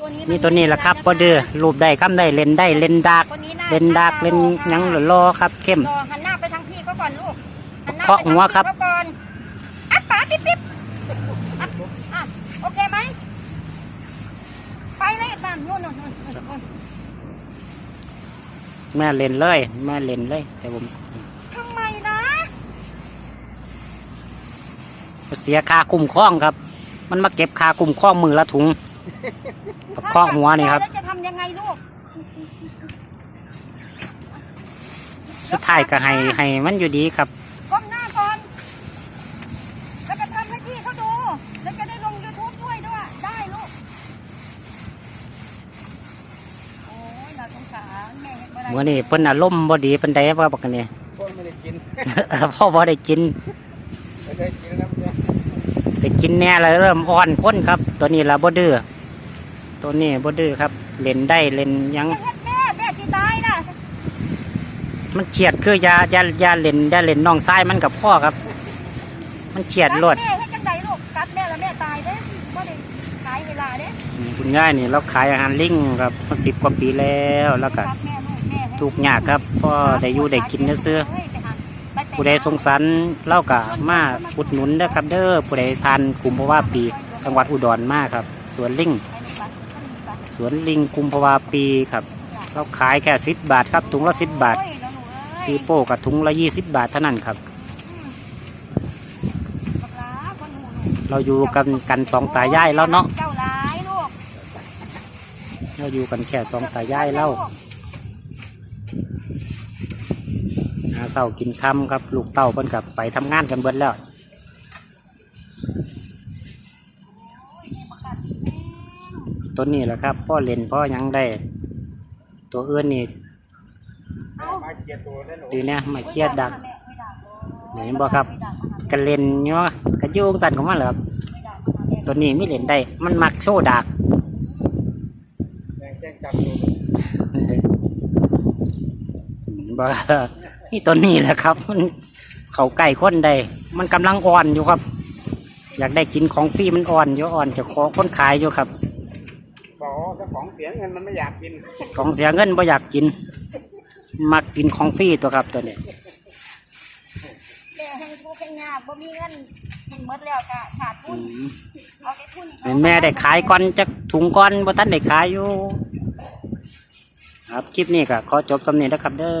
ตัวนี้นี่ตัวนี้แหละครับบ่ดื้อรูปได้คำได้เล่นได้เล่นดักตัวนี้หน้าเล่นดักหาตาเล่นโตหยังค่ะรอครับเข้มรอหันหน้าไปทางพี่เขาก่อนลูกหันหน้าเคาะไปทางหัวครับพี่เขาก่อนอะป๋าปิ๊บปิ๊บอะอะโอเคไหมไปเลยบ้านนู่นนู่นนู่นนู่นแม่เล่นเลยแม่เล่นเลยแต่ผมทำไมนะเสียค่าคุ้มครองครับ มันมาเก็บค่าคุ้มครองมือละถุง เคาะหัวนี่ครับ แล้วจะทำยังไงลูกสุดท้ายก็ให้ให้มันอยู่ดีครับ ก้มหน้าก่อน แล้วก็ทำให้พี่เขาดู แล้วจะได้ลง YouTube ด้วยด้วย ได้ลูก โอ้ยน่าสงสารแม่เห็นบ่ได้เมื่อนี้เพิ่นอารมณ์บ่ดีเพิ่นได้ว่าบอกกันนี่ พวกไม่ได้กิน พ่อบ่ได้กิน ไม่ได้กินแล้วเนี่ย แต่กินแน่แล้วเริ่มอ่อนค้นครับ ตัวนี้ละบดื้อตัวนี้บดื้อครับ เล่นได้เล่นยังแม่แม่สิตายนะมันเฉียดคือยายายาเล่นยาเล่นน้องทรายมันกับพ่อครับ มันเฉียดรวดแม่เฮ็ดจังไดลูกกัดแม่แล้วแม่ตายเด้บ่ได้ขายเวลาเด้คุณย่ายนี่เราขายอาหารลิงครับมาสิบกว่าปีแล้วแล้วก็กัดแม่ลูกหยากครับพ่อได้อยู่ได้กินซื้อเฮ้ยไปหาไปแต่ ผู้ใดสงสารเล่าก็มาอุดหนุนนะครับ เด้อผู้ใดทานกลุ่มภาวะปีจังหวัดอุดรมากครับ สวนลิงสวนลิงกุมภาวะปีครับเราขายแค่สิบบาทครับถุงละสิบบาทโอ้ยน้องหนูเอ้ยปีโป้กับถุงละยี่สิบบาทเท่านั้นครับ เราอยู่กันกันสองตายายแล้วเนาะเราอยู่กันแค่สองตายายเล่าหาเศร้ากินคำครับ ลูกเต้าเพิ่นกับไปทำงานกันเบิดแล้วตัวนี้แหละครับ พ่อเล่นพ่อหยังได้ ตัวอื่นนี่เอามาเกียร์ตัวได้หนูดูเนี่ยมาเครียดดักเห็นบ่ครับกันเล่นเนาะกระยุ่งสั่นของมันเหรอครับตัวนี้ไม่เล่นได้ มันมักโชว์ดักแจ้งแจ้งจับตัวบ่ นี่ตัวนี้แหละครับ มันเขาใกล้คนได้ มันกำลังอ่อนอยู่ครับ อยากได้กินของฟรีมันอ่อนอยู่อ่อนจะขอคนขายอยู่ครับบอกว่าเจ้าของเสียเงินมันไม่อยากกิน ของเสียเงินบ่อยากกิน มักกินของฟรีตัวครับตัวนี้แม่ให้ทุกข์ให้ยากบ่มีเงินกินหมดแล้วก็ขาดทุอืนมเอาไปทุนเห็นแม่ได้ขายก่อนจักถุงก่อนบ่ทันได้ขายอยู่ ครับคลิปนี้ก็ขอจบสำเนียงนะครับเด้อ